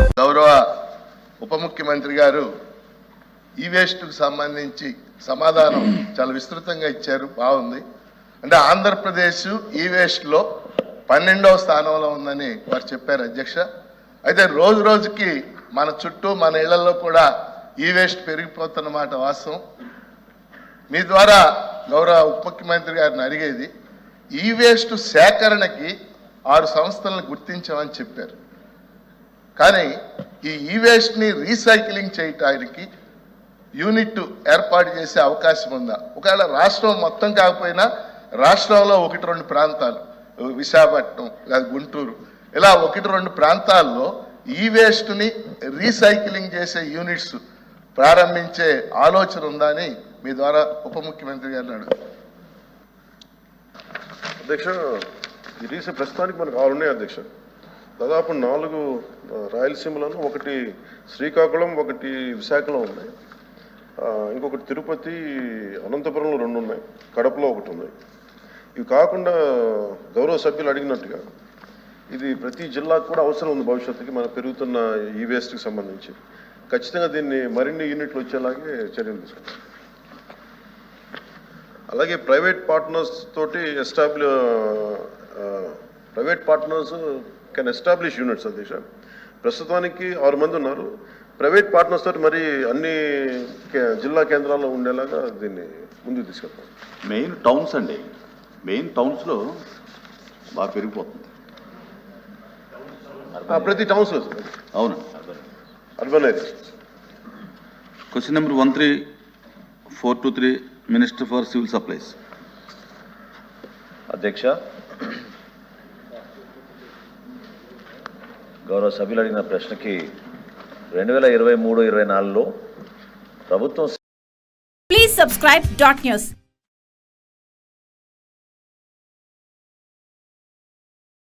గౌరవ ఉప ముఖ్యమంత్రి గారు ఈ వేస్ట్కు సంబంధించి సమాధానం చాలా విస్తృతంగా ఇచ్చారు. బాగుంది. అంటే ఆంధ్రప్రదేశ్ ఈ వేస్ట్లో పన్నెండవ స్థానంలో ఉందని వారు చెప్పారు అధ్యక్ష. అయితే రోజు రోజుకి మన చుట్టూ మన ఇళ్ళలో కూడా ఈ వేస్ట్ పెరిగిపోతున్న మాట వాస్తవం. మీ ద్వారా గౌరవ ఉప ముఖ్యమంత్రి గారిని అడిగేది ఈ వేస్ట్ సేకరణకి ఆరు సంస్థలను గుర్తించామని చెప్పారు. కానీ ఈ ఈ వేస్ట్ని రీసైక్లింగ్ చేయటానికి యూనిట్ ఏర్పాటు చేసే అవకాశం ఉందా? ఒకవేళ రాష్ట్రం మొత్తం కాకపోయినా రాష్ట్రంలో ఒకటి రెండు ప్రాంతాలు విశాఖపట్నం లేదా గుంటూరు ఇలా ఒకటి రెండు ప్రాంతాల్లో ఈ వేస్ట్ని రీసైక్లింగ్ చేసే యూనిట్స్ ప్రారంభించే ఆలోచన ఉందా అని మీ ద్వారా ఉప ముఖ్యమంత్రి గారిని అడుగు అధ్యక్ష ఈ ప్రస్తుతానికి మనకు ఆరు ఉన్నాయి అధ్యక్ష. దాదాపు నాలుగు ఆ, ఒకటి శ్రీకాకుళం ఒకటి విశాఖలో ఉన్నాయి. ఇంకొకటి తిరుపతి అనంతపురంలో రెండు ఉన్నాయి. కడపలో ఒకటి ఉంది. ఇవి కాకుండా గౌరవ సభ్యులు అడిగినట్టుగా ఇది ప్రతి జిల్లాకు కూడా అవసరం ఉంది భవిష్యత్తుకి మన పెరుగుతున్న ఈ వేస్ట్కి సంబంధించి. ఖచ్చితంగా దీన్ని మరిన్ని యూనిట్లు వచ్చేలాగే చర్యలు తీసుకుంటాం. అలాగే ప్రైవేట్ పార్ట్నర్స్ తోటి ఎస్టాబ్లి private partners can establish units అధ్యక్ష ప్రస్తుతానికి ఆరు మంది ఉన్నారు. ప్రైవేట్ పార్ట్నర్స్ తోటి మరి అన్ని జిల్లా కేంద్రాల్లో ఉండేలాగా దీన్ని ముందుకు తీసుకెళ్తాం. మెయిన్ టౌన్స్ అండి. మెయిన్ టౌన్స్లో బాగా పెరిగిపోతుంది. ప్రతి టౌన్స్లో అవును. Urban areas question number one three four two three minister for civil supplies అధ్యక్ష గౌరవ సభ్యులు అడిగిన ప్రశ్నకి రెండు వేల ఇరవై మూడు ఇరవై నాలుగులో ప్రభుత్వం ప్లీజ్ సబ్స్క్రైబ్ dot